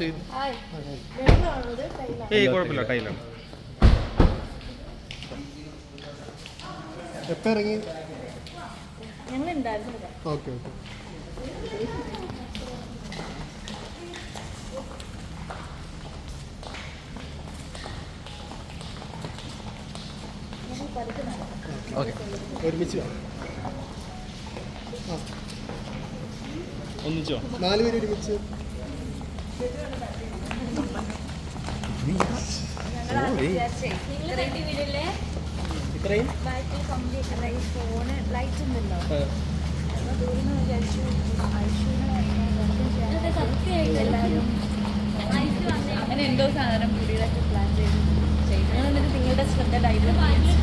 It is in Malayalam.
കയ്യിലാണ് ഏയ് കുഴപ്പമില്ല ടൈലാണ് എപ്പോ ഇറങ്ങി? Okay okay. ഒരുമിച്ച് ഒന്നിച്ചോ നാലുപേരൊരുമിച്ച് പേര് ഒരുമിച്ച്. അങ്ങനെ എന്തോ സാധനം പുതിയതായിട്ട് പ്ലാൻ ചെയ്ത് ഞങ്ങൾ നിങ്ങളുടെ ശ്രദ്ധ ഇതൊന്നും